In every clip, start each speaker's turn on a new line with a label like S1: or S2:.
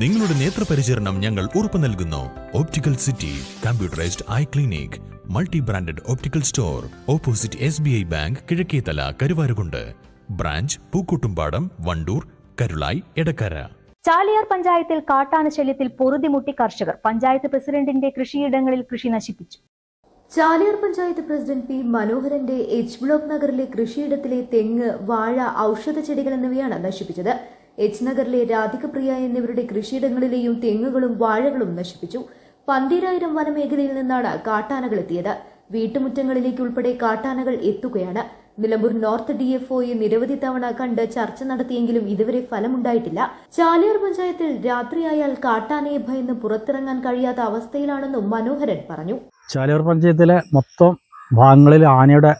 S1: നിങ്ങളുടെ നേത്രപരിചരണം ഞങ്ങൾ ഉറപ്പു നൽകുന്നു. Optical city computerised eye clinic multi branded optical store opposite S B I bank Kizhakkethala Karuvarakundu. Branch Pookkottumpadam Wandoor Karulai Edakkara
S2: Chaliyar പഞ്ചായത്തിൽ കാട്ടാന ശല്യത്തിൽ പൊറുതിമുട്ടി കർഷകർ. പഞ്ചായത്ത് പ്രസിഡന്റിന്റെ കൃഷിയിടങ്ങളിൽ കൃഷി നശിപ്പിച്ചു.
S3: ചാലിയാർ പഞ്ചായത്ത് പ്രസിഡന്റ് പി മനോഹരന്റെ എച്ച് ബ്ലോക്ക് നഗറിലെ കൃഷിയിടത്തിലെ തെങ്ങ് വാഴ ഔഷധ ചെടികൾ എന്നിവയാണ് നശിപ്പിച്ചത്. എച്ച് നഗറിലെ രാധികപ്രിയ എന്നിവരുടെ കൃഷിയിടങ്ങളിലെയും തെങ്ങുകളും വാഴകളും നശിപ്പിച്ചു. പന്തീരായിരം വനമേഖലയിൽ നിന്നാണ് കാട്ടാനകൾ എത്തിയത്. വീട്ടുമുറ്റങ്ങളിലേക്ക് ഉൾപ്പെടെ കാട്ടാനകൾ എത്തുകയാണ്. നിലമ്പൂർ നോർത്ത് ഡി എഫ് നിരവധി തവണ കണ്ട് ചർച്ച നടത്തിയെങ്കിലും ഇതുവരെ ഫലമുണ്ടായിട്ടില്ല. ചാലിയാർ പഞ്ചായത്തിൽ രാത്രിയായാൽ കാട്ടാനയെ ഭയന്ന് പുറത്തിറങ്ങാൻ കഴിയാത്ത അവസ്ഥയിലാണെന്നും മനോഹരൻ പറഞ്ഞു.
S4: ചാലിയാർ പഞ്ചായത്തിലെ മൊത്തം ഭാഗങ്ങളിൽ ആനയുടെ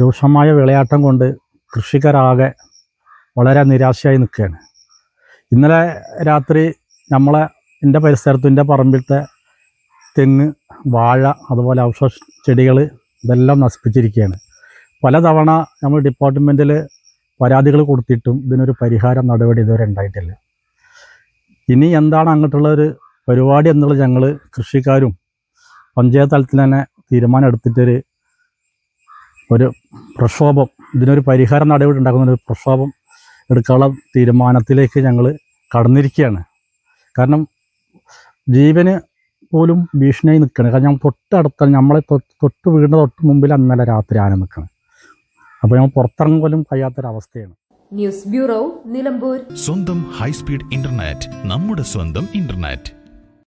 S4: രൂക്ഷമായ വിളയാട്ടം കൊണ്ട് കൃഷിക്കാരാകെ വളരെ നിരാശയായി നിൽക്കുകയാണ്. ഇന്നലെ രാത്രി നമ്മളെ എന്റെ പരിസരത്തും എന്റെ പറമ്പിലത്തെ തെങ്ങ് വാഴ അതുപോലെ ഔഷധ ചെടികൾ ഇതെല്ലാം നശിപ്പിച്ചിരിക്കുകയാണ്. പലതവണ നമ്മൾ ഡിപ്പാർട്ട്മെന്റിൽ പരാതികൾ കൊടുത്തിട്ടും ഇതിനൊരു പരിഹാരം നടപടി ഇതുവരെ ഉണ്ടായിട്ടില്ല. ഇനി എന്താണ് അങ്ങോട്ടുള്ള ഒരു പരിപാടി എന്നുള്ളത് ഞങ്ങൾ കൃഷിക്കാരും പഞ്ചായത്ത് തലത്തിൽ തന്നെ തീരുമാനം എടുത്തിട്ടൊരു ഒരു പ്രക്ഷോഭം ഇതിനൊരു പരിഹാരം നടപടി ഉണ്ടാക്കുന്ന ഒരു പ്രക്ഷോഭം എടുക്കാനുള്ള തീരുമാനത്തിലേക്ക് ഞങ്ങൾ കടന്നിരിക്കുകയാണ്. കാരണം ജീവന് പോലും ഭീഷണിയായി നിൽക്കണം കാരണം ഞാൻ തൊട്ടടുത്ത നമ്മളെ തൊട്ട് തൊട്ട് വീടിന്റെ തൊട്ട് മുമ്പിൽ അന്നലെ രാത്രി ആന നിൽക്കണം അപ്പോൾ ഞങ്ങൾ പുറത്തിറങ്ങാൻ പോലും കഴിയാത്തൊരവസ്ഥയാണ്.
S3: News bureau Nilambur.
S1: സ്വന്തം ഹൈസ്പീഡ് ഇന്റർനെറ്റ് നമ്മുടെ സ്വന്തം ഇന്റർനെറ്റ്.